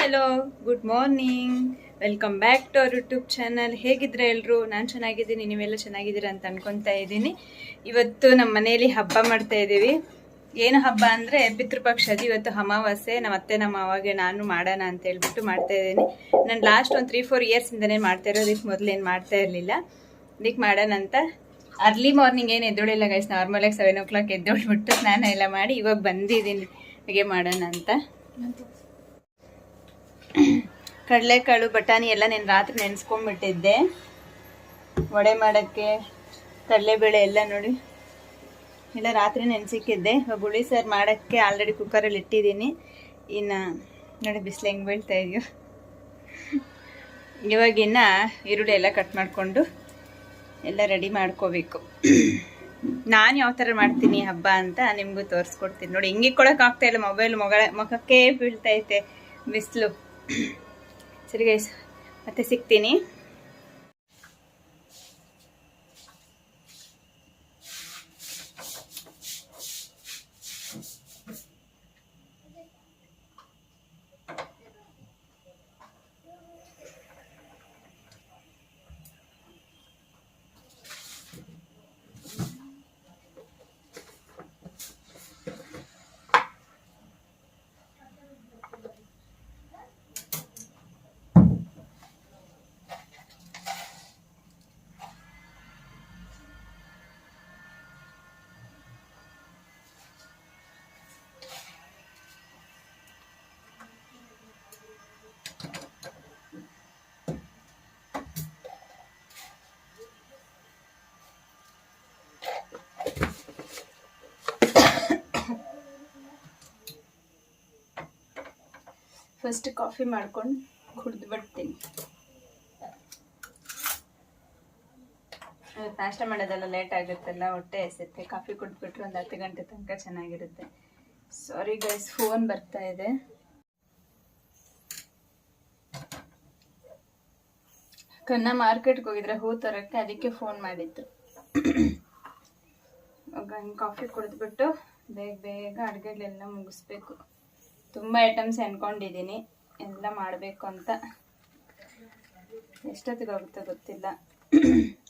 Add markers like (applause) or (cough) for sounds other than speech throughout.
Hello good morning welcome back to our YouTube channel ಹೇಗಿದ್ರೆ ಎಲ್ಲರೂ ನಾನು ಚೆನ್ನಾಗಿದ್ದೀನಿ, ನೀವೆಲ್ಲ ಚೆನ್ನಾಗಿದ್ದೀರಾ ಅಂತ ಅನ್ಕೊತಾ ಇದ್ದೀನಿ. ಇವತ್ತು ನಮ್ಮ ಮನೆಯಲ್ಲಿ ಹಬ್ಬ ಮಾಡ್ತಾ ಇದ್ದೀವಿ. ಏನು ಹಬ್ಬ ಅಂದರೆ ಪಿತೃಪಕ್ಷದ, ಇವತ್ತು ಅಮಾವಾಸ್ಯೆ. ನಮ್ಮ ಅತ್ತೆ ನಮ್ಮ ಅವಾಗೆ ನಾನು ಮಾಡೋಣ ಅಂತ ಹೇಳ್ಬಿಟ್ಟು ಮಾಡ್ತಾ ಇದ್ದೀನಿ. ನಾನು ಲಾಸ್ಟ್ ಒಂದು ತ್ರೀ ಫೋರ್ ಇಯರ್ಸಿಂದನೇ ಮಾಡ್ತಾ ಇರೋದಕ್ಕೆ ಮೊದಲೇನು ಮಾಡ್ತಾ ಇರಲಿಲ್ಲ. ಅದಕ್ಕೆ ಮಾಡೋಣ ಅಂತ. ಅರ್ಲಿ ಮಾರ್ನಿಂಗ್ ಏನು ಎದ್ದೋಳಿಲ್ಲ ಗೈಸ್ ನಾರ್ಮಲಾಗಿ ಸೆವೆನ್ ಓ ಕ್ಲಾಕ್ ಎದ್ದೋಳ್ಬಿಟ್ಟು ಸ್ನಾನ ಎಲ್ಲ ಮಾಡಿ ಇವಾಗ ಬಂದಿದ್ದೀನಿ. ಹಾಗೆ ಮಾಡೋಣ ಅಂತ. ಕಡಲೆಕಾಳು, ಬಟಾಣಿ ಎಲ್ಲ ನಾನು ರಾತ್ರಿ ನೆನೆಸ್ಕೊಂಡ್ಬಿಟ್ಟಿದ್ದೆ ವಡೆ ಮಾಡೋಕ್ಕೆ ಕಡಲೆಬೇಳೆ ಎಲ್ಲ ನೋಡಿ. ಎಲ್ಲ ರಾತ್ರಿ ನೆನೆಸಿಕ್ಕಿದ್ದೆ. ಇವಾಗ ಹುಳಿ ಸಾರು ಮಾಡೋಕ್ಕೆ ಆಲ್ರೆಡಿ ಕುಕ್ಕರಲ್ಲಿ ಇಟ್ಟಿದ್ದೀನಿ. ಇನ್ನು ನೋಡಿ ಬಿಸಿಲು ಹೆಂಗೆ ಬೀಳ್ತಾ ಇದೆಯೋ. ಇವಾಗಿನ್ನ ಈರುಳ್ಳಿ ಎಲ್ಲ ಕಟ್ ಮಾಡಿಕೊಂಡು ಎಲ್ಲ ರೆಡಿ ಮಾಡ್ಕೋಬೇಕು. ನಾನು ಯಾವ ಥರ ಮಾಡ್ತೀನಿ ಹಬ್ಬ ಅಂತ ನಿಮಗೂ ತೋರಿಸ್ಕೊಡ್ತೀನಿ. ನೋಡಿ ಹಿಂಗೆ ಕೊಡೋಕ್ಕಾಗ್ತಾಯಿಲ್ಲ ಮೊಬೈಲ್ ಮೊಗಳ ಮುಖಕ್ಕೆ ಬೀಳ್ತೈತೆ ಬಿಸಿಲು. ಸರಿ ಗೈಸ್ ಮತ್ತೆ ಸಿಗ್ತೀನಿ. ಫಸ್ಟ್ ಕಾಫಿ ಮಾಡ್ಕೊಂಡು ಕುಡ್ದು ಬಿಡ್ತೀನಿ. ನಾಷ್ಟ ಮಾಡೋದೆಲ್ಲ ಲೇಟ್ ಆಗುತ್ತಲ್ಲ ಹೊಟ್ಟೆ ಎಸೆತ್ತೆ ಕಾಫಿ ಕುಡ್ದುಬಿಟ್ರೆ ಒಂದು ಹತ್ತು ಗಂಟೆ ತನಕ ಚೆನ್ನಾಗಿರುತ್ತೆ. ಸಾರಿ ಗೈಸ್ ಫೋನ್ ಬರ್ತಾ ಇದೆ. ಕನ್ನ ಮಾರ್ಕೆಟ್ಗೆ ಹೋಗಿದ್ರೆ ಹೂ ತರಕ್ಕೆ ಅದಕ್ಕೆ ಫೋನ್ ಮಾಡಿದ್ದು. (coughs) ಕಾಫಿ ಕುಡಿದ್ಬಿಟ್ಟು ಬೇಗ ಬೇಗ ಅಡುಗೆಗಳೆಲ್ಲ ಮುಗಿಸ್ಬೇಕು. ತುಂಬ ಐಟಮ್ಸ್ ಅನ್ಕೊಂಡಿದ್ದೀನಿ ಎಲ್ಲ ಮಾಡಬೇಕು ಅಂತ. ಎಷ್ಟೊತ್ತಿಗೆ ಹೋಗುತ್ತೋ ಗೊತ್ತಿಲ್ಲ.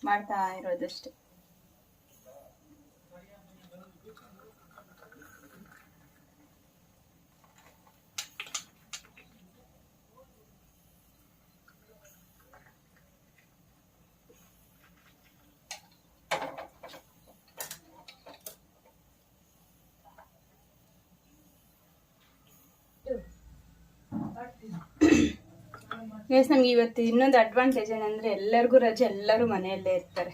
ಮಾಡ್ತಾ ಇರೋದಷ್ಟೇ. ಗೈಸ್ ನಮ್ಗೆ ಇವತ್ತು ಇನ್ನೊಂದು ಅಡ್ವಾಂಟೇಜ್ ಏನಂದ್ರೆ ಎಲ್ಲರಿಗೂ ರಜೆ, ಎಲ್ಲರೂ ಮನೆಯಲ್ಲೇ ಇರ್ತಾರೆ.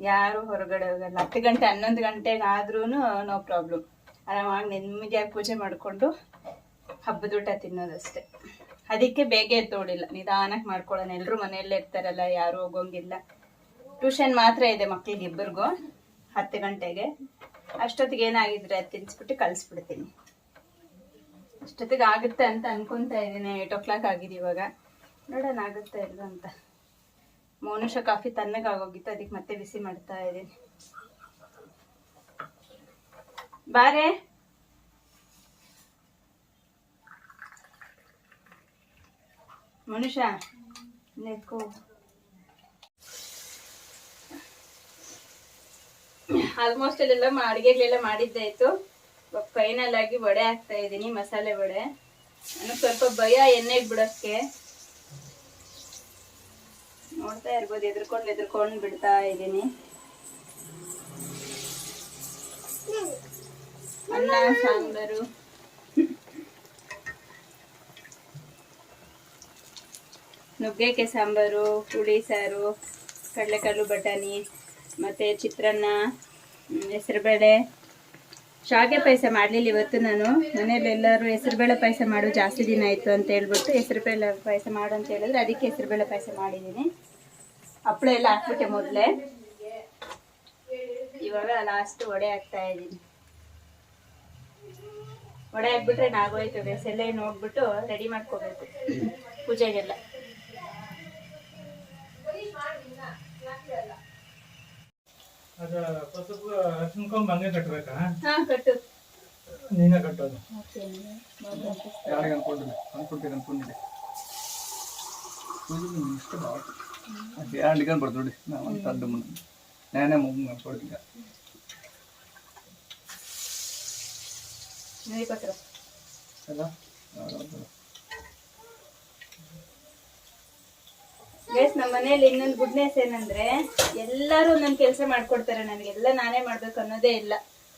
ಯಾರು ಹೊರಗಡೆ ಹೋಗಲ್ಲ. ಹತ್ತು ಗಂಟೆ, ಹನ್ನೊಂದು ಗಂಟೆಗೆ ಆದ್ರೂ ನೋ ಪ್ರಾಬ್ಲಮ್ ಆರಾಮಾಗಿ ನೆಮ್ಮದಿಯಾಗಿ ಪೂಜೆ ಮಾಡಿಕೊಂಡು ಹಬ್ಬದ ಊಟ ತಿನ್ನೋದಷ್ಟೇ. ಅದಕ್ಕೆ ಬೇಗ ತೋಡಿಲ್ಲ ನಿಧಾನಕ್ಕೆ ಮಾಡ್ಕೊಳ್ಳೋಣ. ಎಲ್ಲರೂ ಮನೆಯಲ್ಲೇ ಇರ್ತಾರಲ್ಲ, ಯಾರು ಹೋಗೋಂಗಿಲ್ಲ. ಟ್ಯೂಷನ್ ಮಾತ್ರ ಇದೆ ಮಕ್ಳಿಗೆ ಇಬ್ಬರಿಗೂ. ಹತ್ತು ಗಂಟೆಗೆ. ಅಷ್ಟೊತ್ತಿಗೆ ಏನಾಗಿದ್ರೆ ಅದು ತಿನ್ಸ್ಬಿಟ್ಟು ಕಳಿಸ್ಬಿಡ್ತೀನಿ. ಅಷ್ಟೊತ್ತಿಗೆ ಆಗುತ್ತೆ ಅಂತ ಅನ್ಕೊಂತಾ ಇದ್ದೀನಿ. ಏಟ್ ಓ ಕ್ಲಾಕ್ ಆಗಿದೆ ಇವಾಗ. ನೋಡೋಣ, ಆಗುತ್ತೆ ಇಲ್ಲ ಅಂತ. ಮೌನುಷ ಕಾಫಿ ತಣ್ಣಗಾಗೋಗಿತ್ತು, ಅದಕ್ಕೆ ಮತ್ತೆ ಬಿಸಿ ಮಾಡ್ತಾ ಇದ್ದೀನಿ. ಬಾರೆ. ಮನುಷ್ಯ ನೆತ್ಕೋ. ಆಲ್ಮೋಸ್ಟ್ ಅಲ್ಲೆಲ್ಲ ಅಡುಗೆಗಳೆಲ್ಲ ಮಾಡಿದ್ದಾಯ್ತು. ಫೈನಲ್ ಆಗಿ ವಡೆ ಹಾಕ್ತಾ ಇದ್ದೀನಿ ಮಸಾಲೆ ವಡೆ. ನನಗೆ ಸ್ವಲ್ಪ ಭಯ ಎಣ್ಣೆಗೆ ಬಿಡೋಕ್ಕೆ ನೋಡ್ತಾ ಇರ್ಬೋದು, ಎದ್ರಕೊಂಡು ಎದ್ರಕೊಂಡು ಬಿಡ್ತಾ ಇದ್ದೀನಿ ಅನ್ನ, ಸಾಂಬಾರು. ನುಗ್ಗೆಕಾಯಿ ಸಾಂಬಾರು, ಹುಳಿ ಸಾರು, ಕಡಲೆಕಾಳು ಬಟಾಣಿ, ಮತ್ತು ಚಿತ್ರಾನ್ನ ಹೆಸರುಬೇಳೆ. ಶಾವಿಗೆ ಪಾಯಸ ಮಾಡಲಿಲ್ಲ ಇವತ್ತು ನಾನು. ಮನೇಲಿ ಎಲ್ಲರೂ ಹೆಸರುಬೇಳೆ ಪಾಯಸ ಮಾಡು, ಜಾಸ್ತಿ ದಿನ ಆಯಿತು ಅಂತ ಹೇಳ್ಬಿಟ್ಟು ಹೆಸರುಬೇಳೆ ಪಾಯಸ ಮಾಡು ಅಂತ ಹೇಳಿದ್ರೆ. ಅದಕ್ಕೆ ಹೆಸರುಬೇಳೆ ಪಾಯಸ ಮಾಡಿದ್ದೀನಿ. ಹಪ್ಪಳ ಎಲ್ಲ ಹಾಕ್ಬಿಟ್ಟೆ ಮೊದಲೇ. ಇವಾಗ ಲಾಸ್ಟ್ ಒಡೆ ಹಾಕ್ತಾ ಇದ್ದೀನಿ. ಒಡೆ ಹಾಕ್ಬಿಟ್ರೆ ನಾಗೋಯ್ತು ಬೇಸೆಲ್ಲ ನೋಡ್ಬಿಟ್ಟು ರೆಡಿ ಮಾಡ್ಕೋಬೇಕು. ಪೂಜೆಗೆಲ್ಲ. ಅದ ಪಸುಕು ಅರ್ಶಿನ ಕೊಂಬ್ ಹಂಗೆ ಕಟ್ಬೇಕಾ? ಹಾ ಕಟ್ಟು. ನೀನೇ ಕಟ್ಟೋದು. ಯಾರಿಗೆ ಅನ್ಕೊಂಡಿಲ್ಲ ಅನ್ಕೊಂತೀನಿ ಅನ್ಕೊಂಡಿದ್ದೆ. ಇಷ್ಟು ಅದು ಬರ್ದು ನೋಡಿ. ನಾವು ಅಂತ ಅಡ್ಡು ಮುಂದೆ ನಾನೇ ಕೊಟ್ಟರು ಅಲ್ಲ ಗೈಸ್ ನಮ್ಮ ಮನೇಲಿ ಇನ್ನೊಂದು ಗುಡ್ನೆಸ್ ಏನಂದ್ರೆ ಎಲ್ಲರೂ ಒಂದೊಂದು ಕೆಲಸ ಮಾಡ್ಕೊಡ್ತಾರೆ ನನಗೆಲ್ಲ ನಾನೇ ಮಾಡ್ಬೇಕು ಅನ್ನೋದೇ ಇಲ್ಲ.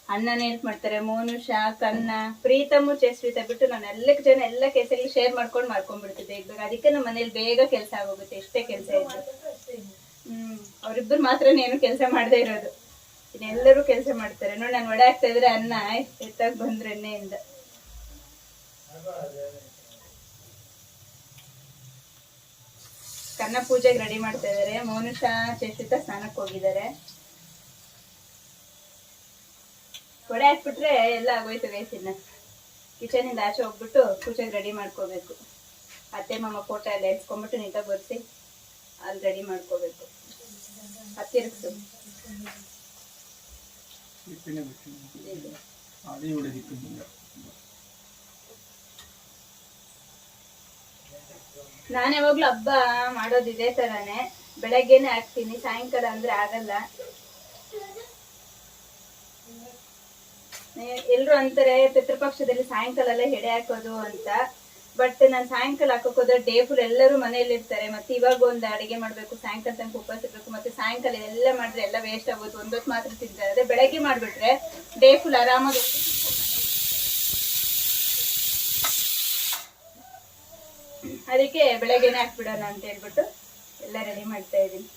ಅಣ್ಣನ ಹೆಲ್ಪ್ ಮಾಡ್ತಾರೆ, ಮೋನುಷ, ಕನ್ನ, ಪ್ರೀತಮು ಚೇಸ್ವಿತ ಬಿಟ್ಟು ನಾನು ಎಲ್ಲ ಜನ ಎಲ್ಲ ಕೆಲಸಗಳು ಶೇರ್ ಮಾಡ್ಕೊಂಡು ಮಾಡ್ಕೊಂಡ್ಬಿಡ್ತಿದ್ದೆ. ಈಗ ಅದಕ್ಕೆ ನಮ್ಮ ಮನೇಲಿ ಬೇಗ ಕೆಲಸ ಆಗೋಗುತ್ತೆ. ಎಷ್ಟೇ ಕೆಲಸ ಇದ್ರು. ಹ್ಮ್, ಅವ್ರಿಬ್ರು ಮಾತ್ರ ಏನು ಕೆಲಸ ಮಾಡದೇ ಇರೋದು. ಇನ್ನೆಲ್ಲರೂ ಕೆಲಸ ಮಾಡ್ತಾರೆ. ನೋಡಿ, ನಾನು ಒಡೆ ಆಗ್ತಾ ಇದ್ರೆ ಅನ್ನ ಎತ್ತಾಗ ಬಂದ್ರೆ ಎಣ್ಣೆಯಿಂದ ಕನ್ನ ಪೂಜೆಗೆ ರೆಡಿ ಮಾಡ್ತಾ ಇದಾರೆ ಮೌನುಷ ಚೇಷಿತ ಸ್ನಾನಕ್ಕೆ ಹೋಗಿದ್ದಾರೆ. ಕೊಡೆ ಹಾಕ್ಬಿಟ್ರೆ ಎಲ್ಲ ಆಗೋಯ್ತು ವೇಸಿನ ಕಿಚನ್ ಇಂದ ಆಚೆ ಹೋಗ್ಬಿಟ್ಟು ಪೂಜೆಗೆ ರೆಡಿ ಮಾಡ್ಕೋಬೇಕು. ಅತ್ತೆ, ಮಾಮ ಫೋಟೋ ಎಲ್ಲ ಎತ್ಕೊಂಡ್ಬಿಟ್ಟು ನೀಟಾಗಿ ಬರ್ಸಿ ಅಲ್ಲಿ ರೆಡಿ ಮಾಡ್ಕೋಬೇಕು. ಹತ್ತಿರಕ್ಸು. ಅದೇ ನಾನು ಯಾವಾಗ್ಲೂ ಹಬ್ಬ ಮಾಡೋದು ಇದೇ ತರಾನೇ. ಬೆಳಗ್ಗೆನೆ ಹಾಕ್ತೀನಿ, ಸಾಯಂಕಾಲ ಅಂದ್ರೆ ಆಗಲ್ಲ. ಎಲ್ರು ಅಂತಾರೆ, ಪಿತೃಪಕ್ಷದಲ್ಲಿ ಸಾಯಂಕಾಲ ಎಲ್ಲ ಹೆಡೆ ಹಾಕೋದು ಅಂತ. ಬಟ್ ನಾನು ಸಾಯಂಕಾಲ ಹಾಕೋಕ್ ಹೋದ್ರೆ ಡೇ ಫುಲ್ ಎಲ್ಲರೂ ಮನೆಯಲ್ಲಿ ಇರ್ತಾರೆ. ಮತ್ತೆ ಇವಾಗ ಒಂದು ಅಡಿಗೆ ಮಾಡ್ಬೇಕು, ಸಾಯಂಕಾಲ ತನಕ ಉಪವಾಸ ಇರ್ಬೇಕು, ಮತ್ತೆ ಸಾಯಂಕಾಲ ಎಲ್ಲ ಮಾಡಿದ್ರೆ ಎಲ್ಲ ವೇಸ್ಟ್ ಆಗೋದು. ಒಂದೊತ್ತು ಮಾತ್ರ ತಿಂತಾರೆ. ಅದೇ ಬೆಳಗ್ಗೆ ಮಾಡ್ಬಿಟ್ರೆ ಡೇ ಫುಲ್ ಆರಾಮಾಗಿ ಅದಕ್ಕೆ ಬೆಳಗ್ಗೆನೆ ಹಾಕ್ಬಿಡೋಣ ಅಂತ ಹೇಳ್ಬಿಟ್ಟು ಎಲ್ಲ ರೆಡಿ ಮಾಡ್ತಾ ಇದ್ದೀನಿ.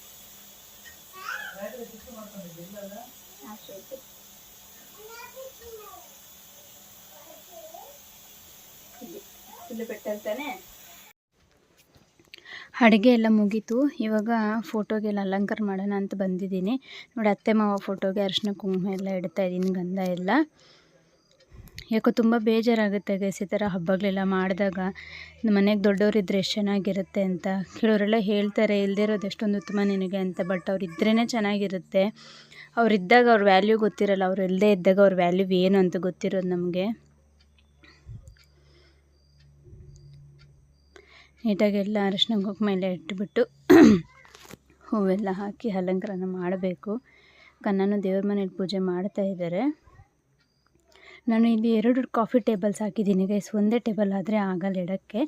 ಅಡುಗೆ ಎಲ್ಲ ಮುಗೀತು. ಇವಾಗ ಫೋಟೋಗೆಲ್ಲ ಅಲಂಕಾರ ಮಾಡೋಣ ಅಂತ ಬಂದಿದ್ದೀನಿ. ನೋಡಿ, ಅತ್ತೆ ಮಾವ ಫೋಟೋಗೆ ಅರಿಶಿನ ಕುಂಕುಮ ಎಲ್ಲ ಇಡ್ತಾ ಇದ್ದೀನಿ, ಗಂಧ ಎಲ್ಲ. ಯಾಕೋ ತುಂಬ ಬೇಜಾರಾಗುತ್ತೆ ಗೈಸ್ ಈ ಥರ ಹಬ್ಬಗಳೆಲ್ಲ ಮಾಡಿದಾಗ. ಮನೆಗೆ ದೊಡ್ಡವರಿದ್ದರೆ ಎಷ್ಟು ಚೆನ್ನಾಗಿರುತ್ತೆ ಅಂತ. ಕೆಲವರೆಲ್ಲ ಹೇಳ್ತಾರೆ ಇಲ್ಲದೇ ಇರೋದು ಎಷ್ಟೊಂದು ಉತ್ತಮ ನಿನಗೆ ಅಂತ, ಬಟ್ ಅವ್ರು ಇದ್ರೇ ಚೆನ್ನಾಗಿರುತ್ತೆ. ಅವರಿದ್ದಾಗ ಅವ್ರ ವ್ಯಾಲ್ಯೂ ಗೊತ್ತಿರಲ್ಲ, ಅವ್ರು ಇಲ್ಲದೇ ಇದ್ದಾಗ ಅವ್ರ ವ್ಯಾಲ್ಯೂ ಏನು ಅಂತ ಗೊತ್ತಿರೋದು ನಮಗೆ. ನೀಟಾಗಿ ಎಲ್ಲ ಅರಶಿನ ಕುಂಕುಮ ಎಲ್ಲ ಇಟ್ಬಿಟ್ಟು ಹೂವೆಲ್ಲ ಹಾಕಿ ಅಲಂಕಾರನ ಮಾಡಬೇಕು. ಕನ್ನನು ದೇವ್ರ ಮನೇಲಿ ಪೂಜೆ ಮಾಡ್ತಾ ಇದ್ದಾರೆ. ನಾನು ಇಲ್ಲಿ ಎರಡು ಕಾಫಿ ಟೇಬಲ್ಸ್ ಹಾಕಿದ್ದೀನಿ ಗೈಸ್ ಒಂದೇ ಟೇಬಲ್ ಆದರೆ ಆಗಲ್ಲ ಇಡೋಕ್ಕೆ.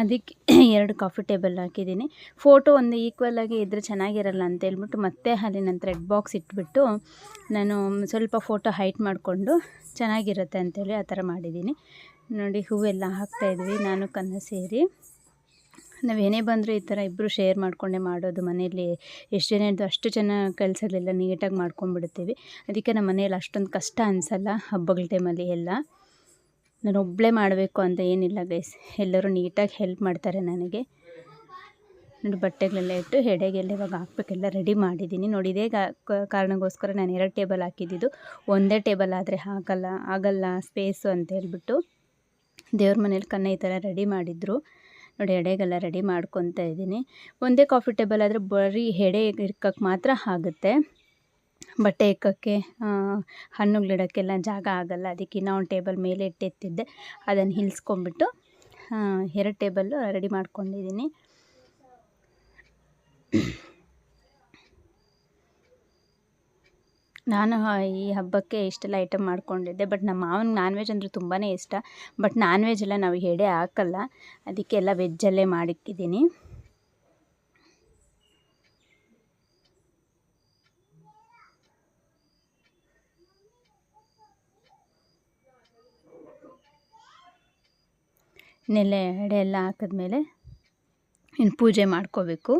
ಅದಕ್ಕೆ ಎರಡು ಕಾಫಿ ಟೇಬಲ್ ಹಾಕಿದ್ದೀನಿ. ಫೋಟೋ ಒಂದು ಈಕ್ವಲ್ ಆಗಿ ಇದ್ದರೆ ಚೆನ್ನಾಗಿರಲ್ಲ ಅಂತ ಹೇಳ್ಬಿಟ್ಟು ಮತ್ತೆ ಅಲ್ಲಿ ನನ್ನ ಥ್ರೆಡ್ ಬಾಕ್ಸ್ ಇಟ್ಬಿಟ್ಟು ನಾನು ಸ್ವಲ್ಪ ಫೋಟೋ ಹೈಟ್ ಮಾಡಿಕೊಂಡು ಚೆನ್ನಾಗಿರುತ್ತೆ ಅಂತೇಳಿ ಆ ಥರ ಮಾಡಿದ್ದೀನಿ. ನೋಡಿ ಹೂವೆಲ್ಲ ಹಾಕ್ತಾಯಿದ್ವಿ ನಾನು ಕನ್ನ ಸೇರಿ. ನಾವೇನೇ ಬಂದರೂ ಈ ಥರ ಇಬ್ಬರು ಶೇರ್ ಮಾಡಿಕೊಂಡೇ ಮಾಡೋದು ಮನೆಯಲ್ಲಿ ಎಷ್ಟು ಜನ ಇದ್ದು ಅಷ್ಟು ಜನ ಕೆಲಸಗಳೆಲ್ಲ ನೀಟಾಗಿ ಮಾಡ್ಕೊಂಡ್ಬಿಡ್ತೀವಿ. ಅದಕ್ಕೆ ನಮ್ಮ ಮನೆಯಲ್ಲಿ ಅಷ್ಟೊಂದು ಕಷ್ಟ ಅನಿಸಲ್ಲ ಹಬ್ಬಗಳ ಟೈಮಲ್ಲಿ ಎಲ್ಲ. ನಾನು ಒಬ್ಬಳೇ ಮಾಡಬೇಕು ಅಂತ ಏನಿಲ್ಲ ಗೈಸ್. ಎಲ್ಲರೂ ನೀಟಾಗಿ ಹೆಲ್ಪ್ ಮಾಡ್ತಾರೆ ನನಗೆ. ನೋಡಿ ಬಟ್ಟೆಗಳೆಲ್ಲ ಇಟ್ಟು ಹೆಡೆಗೆಲ್ಲ ಇವಾಗ ಹಾಕ್ಬೇಕೆಲ್ಲ ರೆಡಿ ಮಾಡಿದ್ದೀನಿ. ನೋಡಿ ಇದೇ ಕಾರಣಕ್ಕೋಸ್ಕರ ನಾನು ಎರಡು ಟೇಬಲ್ ಹಾಕಿದ್ದಿದ್ದು. ಒಂದೇ ಟೇಬಲ್ ಆದರೆ ಹಾಕಲ್ಲ, ಆಗಲ್ಲ ಸ್ಪೇಸು ಅಂತ ಹೇಳ್ಬಿಟ್ಟು ದೇವ್ರ ಮನೇಲಿ ಕನ್ನ ಈ ಥರ ರೆಡಿ ಮಾಡಿದ್ರು. ನೋಡಿ ಎಡೆಗೆಲ್ಲ ರೆಡಿ ಮಾಡ್ಕೊತಾ ಇದ್ದೀನಿ. ಒಂದೇ ಕಾಫಿ ಟೇಬಲ್ ಆದರೆ ಬರೀ ಎಡೆ ಇಕ್ಕಕ್ಕೆ ಮಾತ್ರ ಆಗುತ್ತೆ. ಬಟ್ಟೆ ಇಕ್ಕಕ್ಕೆ ಹಣ್ಣುಗಳಿಡೋಕ್ಕೆಲ್ಲ ಜಾಗ ಆಗಲ್ಲ. ಅದಕ್ಕೆ ಇನ್ನೂ ಟೇಬಲ್ ಮೇಲೆ ಇಟ್ಟಿರ್ತಿದ್ದೆ ಅದನ್ನು ಹಿಲ್ಸ್ಕೊಂಬಿಟ್ಟು ಎರಡು ಟೇಬಲ್ಲು ರೆಡಿ ಮಾಡ್ಕೊಂಡಿದ್ದೀನಿ. ನಾನು ಈ ಹಬ್ಬಕ್ಕೆ ಇಷ್ಟೆಲ್ಲ ಐಟಮ್ ಮಾಡ್ಕೊಂಡಿದ್ದೆ. ಬಟ್ ನಮ್ಮ ಮಾವನಿಗೆ ನಾನ್ ವೆಜ್ ಅಂದರೆ ತುಂಬಾ ಇಷ್ಟ. ಬಟ್ ನಾನ್ ವೆಜ್ ಎಲ್ಲ ನಾವು ಎಡೆ ಹಾಕಲ್ಲ. ಅದಕ್ಕೆ ಎಲ್ಲ ವೆಜ್ಜಲ್ಲೇ ಮಾಡಿಕ್ಕಿದ್ದೀನಿ ನೆಲೆ ಎಡೆ ಎಲ್ಲ ಹಾಕಿದ್ಮೇಲೆ ಇನ್ನು ಪೂಜೆ ಮಾಡ್ಕೋಬೇಕು.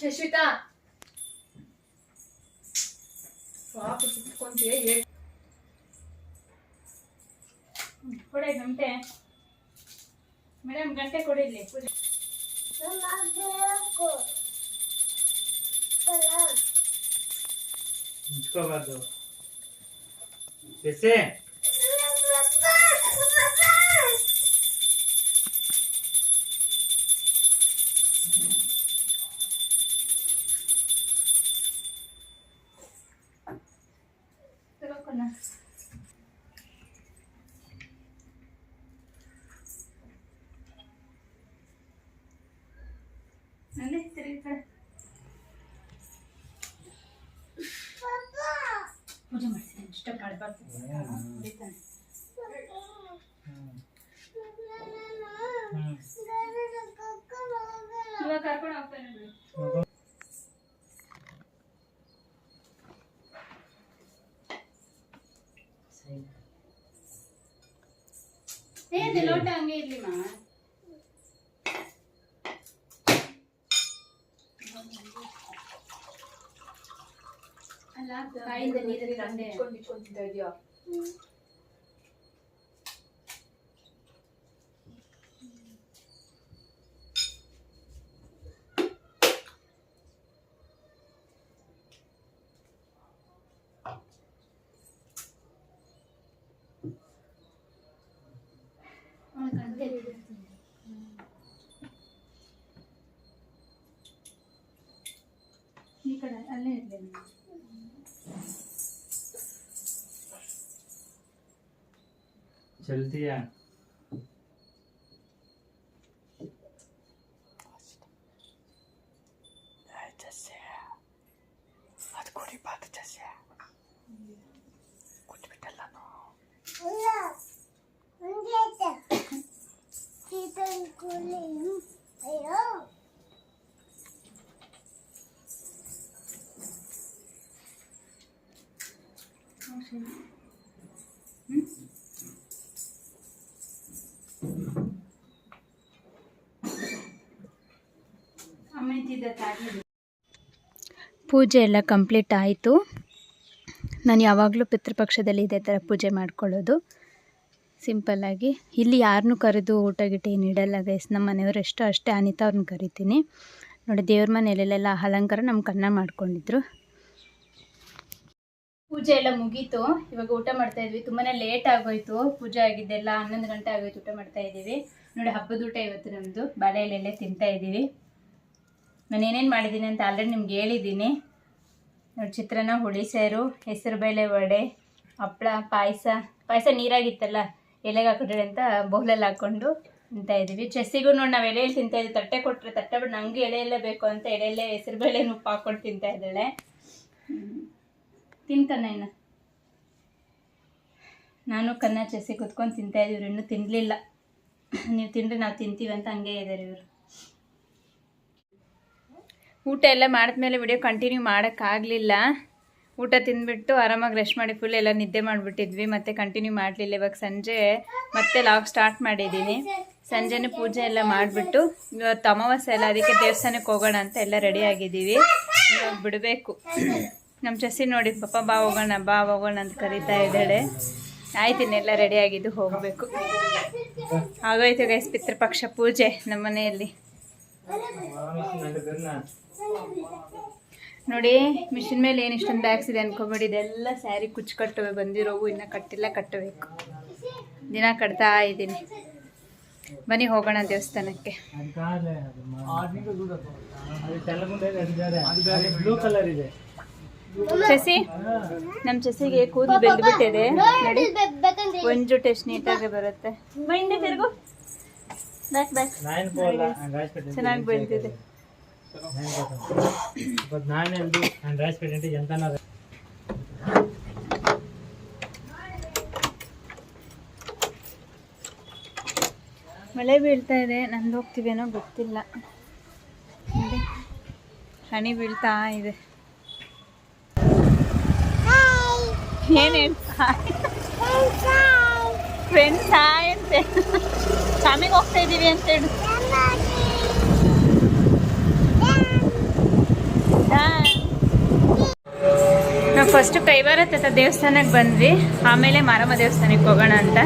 ಶಶಿತಾ ಪಾಪ ಸಿಕ್ಕೊಂತೀಯ ಏ- ಕೊಡಿ ಗಂಟೆ ಮೇಡಮ್ ಗಂಟೆ ಕೊಡಿ ಇಲ್ಲಿ ಪೂಜೆ ಮುಚ್ಕೋಬಾರ್ದು ಶಶಿ ಅಲ್ಲಿ ತಿರುಗಿ ಈ ಕಡೆ. ಪೂಜೆ ಮಾಡ್ತೀನಿ ಡಿಸ್ಟರ್ಬ್ ಏನ್ ಲೋಟ ಹಂಗೆ ಇರ್ಲಿ ಮಾಮ ಅಲ್ಲ ಕಾಯಿಂದ ನೀರಲ್ಲಿ ರಂಡೆ ಇಟ್ಕೊಂಡು ಇಟ್ಕೊಂತಿದ್ದ ಇದೆಯಾ ಚಲ್ತಿಯಾ ಅದು ಕುಡಿ ಬಾತ್ ಪೂಜೆ ಎಲ್ಲ ಕಂಪ್ಲೀಟ್ ಆಯಿತು. ನಾನು ಯಾವಾಗಲೂ ಪಿತೃಪಕ್ಷದಲ್ಲಿ ಇದೇ ಥರ ಪೂಜೆ ಮಾಡ್ಕೊಳ್ಳೋದು. ಸಿಂಪಲ್ಲಾಗಿ ಇಲ್ಲಿ ಯಾರನ್ನು ಕರೆದು ಊಟ ಗಿಟ ಏನು ಇಡಲ್ಲ ಗೈಸ್ ನಮ್ಮ ಮನೆಯವರು ಎಷ್ಟೋ ಅಷ್ಟೇ ಅನಿತಾ ಅವ್ರನ್ನ ಕರಿತೀನಿ. ನೋಡಿ, ದೇವ್ರ ಮನೆಯಲ್ಲೆಲ್ಲ ಅಲಂಕಾರ ನಮ್ಮ ಕನ್ನ ಮಾಡ್ಕೊಂಡಿದ್ರು. ಪೂಜೆ ಎಲ್ಲ ಮುಗೀತು. ಇವಾಗ ಊಟ ಮಾಡ್ತಾ ಇದ್ವಿ. ತುಂಬಾ ಲೇಟ್ ಆಗೋಯ್ತು. ಪೂಜೆ ಆಗಿದ್ದೆಲ್ಲ ಹನ್ನೊಂದು ಗಂಟೆ ಆಗೋಯ್ತು ಊಟ ಮಾಡ್ತಾ ಇದ್ದೀವಿ. ನೋಡಿ, ಹಬ್ಬದ ಊಟ ಇವತ್ತು ನಮ್ಮದು ಬಾಳೆ ಎಲೆಲ್ಲೇ ತಿಂತಾ ಇದ್ದೀವಿ. ನಾನು ಏನೇನು ಮಾಡಿದ್ದೀನಿ ಅಂತ ಆಲ್ರೆಡಿ ನಿಮ್ಗೆ ಹೇಳಿದ್ದೀನಿ ನೋಡಿ ಚಿತ್ರಾನ್ನ, ಹುಳಿ ಸೇರು ಹೆಸರುಬೇಳೆ ವಡೆ ಹಪ್ಪಳ ಪಾಯಸ. ಪಾಯಸ ನೀರಾಗಿತ್ತಲ್ಲ, ಎಲೆಗೆ ಹಾಕಿದ್ರೆ ಅಂತ ಬೌಲಲ್ಲಿ ಹಾಕ್ಕೊಂಡು ತಿಂತಾ ಇದ್ದೀವಿ ಚೆಸ್ಸಿಗೂ ನೋಡಿ ನಾವು ಎಲೆಯಲ್ಲಿ ತಿಂತಾ ಇದ್ದೀವಿ ತಟ್ಟೆ ಕೊಟ್ಟರೆ ತಟ್ಟೆ ಬಿಟ್ಟು ನಂಗೆ ಎಲೆಯಲ್ಲೇ ಬೇಕು ಅಂತ ಎಲೆಯಲ್ಲೇ ಹೆಸರುಬೇಳೆ ಉಪ್ಪು ಹಾಕ್ಕೊಂಡು ತಿಂತಾ ಇದ್ದಾಳೆ. ಹ್ಮ್. ತಿನ್ ಇನ್ನು ನಾನು ಕನ್ನ ಚೆಸ್ಸಿ ಕುತ್ಕೊಂಡು ತಿಂತಾ ಇದ್ದೀವಿ ಇನ್ನೂ ತಿನ್ನಲಿಲ್ಲ ನೀವು ತಿಂದರೆ ನಾವು ತಿಂತೀವಿ ಅಂತ ಹಂಗೆ ಇದ್ದಾರೆ ಇವರು. ಊಟ ಎಲ್ಲ ಮಾಡಿದ್ಮೇಲೆ ವಿಡಿಯೋ ಕಂಟಿನ್ಯೂ ಮಾಡೋಕ್ಕಾಗಲಿಲ್ಲ. ಊಟ ತಿಂದ್ಬಿಟ್ಟು ಆರಾಮಾಗಿ ರೆಸ್ಟ್ ಮಾಡಿ ಫುಲ್ ಎಲ್ಲ ನಿದ್ದೆ ಮಾಡಿಬಿಟ್ಟಿದ್ವಿ. ಮತ್ತೆ ಕಂಟಿನ್ಯೂ ಮಾಡಲಿಲ್ಲ. ಇವಾಗ ಸಂಜೆ ಮತ್ತೆ ಲಾಗ್ ಸ್ಟಾರ್ಟ್ ಮಾಡಿದ್ದೀನಿ. ಸಂಜೆನೇ ಪೂಜೆ ಎಲ್ಲ ಮಾಡಿಬಿಟ್ಟು ಇವತ್ತು ಅಮಾವಾಸ್ಯೆ ಎಲ್ಲ ಅದಕ್ಕೆ ದೇವಸ್ಥಾನಕ್ಕೆ ಹೋಗೋಣ ಅಂತ ಎಲ್ಲ ರೆಡಿ ಆಗಿದ್ದೀವಿ. ಇವಾಗ ಬಿಡಬೇಕು. ನಮ್ಮ ಚಸಿ ನೋಡಿ ಪಾಪ ಬಾ ಹೋಗೋಣ ಬಾ ಹೋಗೋಣ ಅಂತ ಕರೀತಾ ಇದ್ದಾಳೆ. ಎಲ್ಲ ರೆಡಿ ಆಗಿದ್ದು ಹೋಗಬೇಕು. ಆಗೋಯ್ತು ಗೈಸ್ ಪಿತೃಪಕ್ಷ ಪೂಜೆ ನಮ್ಮ ಮನೆಯಲ್ಲಿ. ನೋಡಿ ಮಿಷಿನ್ ಮೇಲೆ ಏನು ಇಷ್ಟೊಂದು ಬ್ಯಾಗ್ಸ್ ಇದೆ ಅನ್ಕೊಂಬಿಡಿ, ಇದೆಲ್ಲ ಸ್ಯಾರಿ ಕುಚ್ಚು ಕಟ್ಟುವೆ ಬಂದಿರೋವು ಇನ್ನು ಕಟ್ಟಿಲ್ಲ, ಕಟ್ಟಬೇಕು. ದಿನ ಕಟ್ತಾ ಇದ್ದೀನಿ. ಬನ್ನಿ, ಹೋಗೋಣ ದೇವಸ್ಥಾನಕ್ಕೆ. ಶಶಿ ನಮ್ಮ ಚಸಿಗೆ ಕೂದಲು ಬೆಳೆದ್ಬಿಟ್ಟಿದೆ ನೋಡಿ, ಒಂದು ಟೆಸ್ಟ್ ನೀಟಾಗಿ ಬರುತ್ತೆ. ಚೆನ್ನಾಗಿ ಬೆಳೆದಿದೆ ಎಂತನ ಮಳೆ ಬೀಳ್ತಾ ಇದೆ ನಂದು ಹೋಗ್ತೀವೇನೋ ಗೊತ್ತಿಲ್ಲ. ಹನಿ ಬೀಳ್ತಾ ಇದೆ. ಏನೇನು ಫ್ರೆಂಡ್ಸ್ ಹಾಯ್ ಅಂತೆ. ಶಾಮಿಗೆ ಹೋಗ್ತಾ ಇದ್ದೀವಿ ಅಂತ ಹೇಳಿ ನಾವು ಫಸ್ಟ್ ಕೈವಾರ ತತ್ತ ದೇವಸ್ಥಾನಕ್ಕೆ ಬಂದ್ವಿ ಆಮೇಲೆ ಮಾರಮ್ಮ ದೇವಸ್ಥಾನಕ್ಕೆ ಹೋಗೋಣ ಅಂತ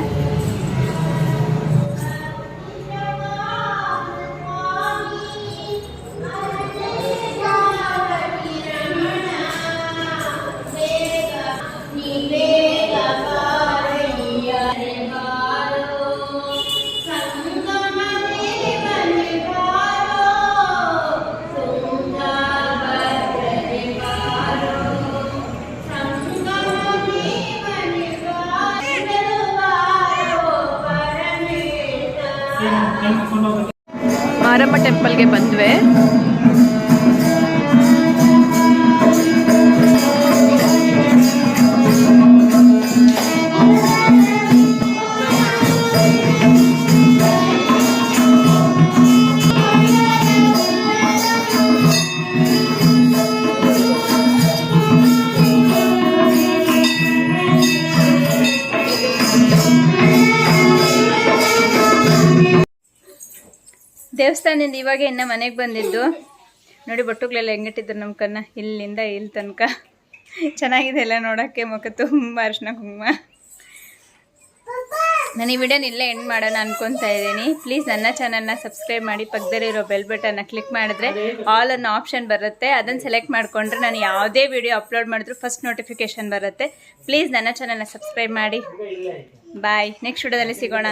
ಮಾರಮ್ಮ ಟೆಂಪಲ್ಗೆ ಬಂದ್ವಿ. ದೇವಸ್ಥಾನದಿಂದ ಇವಾಗ ಇನ್ನ ಮನೆಗೆ ಬಂದಿದ್ದು. ನೋಡಿ ಬಟ್ಟುಗಳೆಲ್ಲ ಹೆಂಗಿಟ್ಟಿದ್ರು ನಮ್ಮ ಕಣ್ಣ. ಇಲ್ಲಿಂದ ಇಲ್ಲಿ ತನಕ. ಚೆನ್ನಾಗಿದೆ ಎಲ್ಲ ನೋಡೋಕ್ಕೆ, ಮುಖ ತುಂಬ ಅರ್ಶಿನ ಕುಂಕುಮ. ನಾನು ಈ ವಿಡಿಯೋನ ಇಲ್ಲೇ ಎಂಡ್ ಮಾಡೋಣ ಅನ್ಕೊತಾ ಇದ್ದೀನಿ. ಪ್ಲೀಸ್ ನನ್ನ ಚಾನಲ್ನ ಸಬ್ಸ್ಕ್ರೈಬ್ ಮಾಡಿ, ಪಕ್ಕದಲ್ಲಿರೋ ಬೆಲ್ ಬಟನ್ನ ಕ್ಲಿಕ್ ಮಾಡಿದ್ರೆ ಆಲ್ ಅನ್ನೋ ಆಪ್ಷನ್ ಬರುತ್ತೆ. ಅದನ್ನು ಸೆಲೆಕ್ಟ್ ಮಾಡಿಕೊಂಡ್ರೆ ನಾನು ಯಾವುದೇ ವಿಡಿಯೋ ಅಪ್ಲೋಡ್ ಮಾಡಿದ್ರು ಫಸ್ಟ್ ನೋಟಿಫಿಕೇಶನ್ ಬರುತ್ತೆ. ಪ್ಲೀಸ್ ನನ್ನ ಚಾನಲ್ನ ಸಬ್ಸ್ಕ್ರೈಬ್ ಮಾಡಿ. ಬಾಯ್ ನೆಕ್ಸ್ಟ್ ವಿಡಿಯೋದಲ್ಲಿ ಸಿಗೋಣ.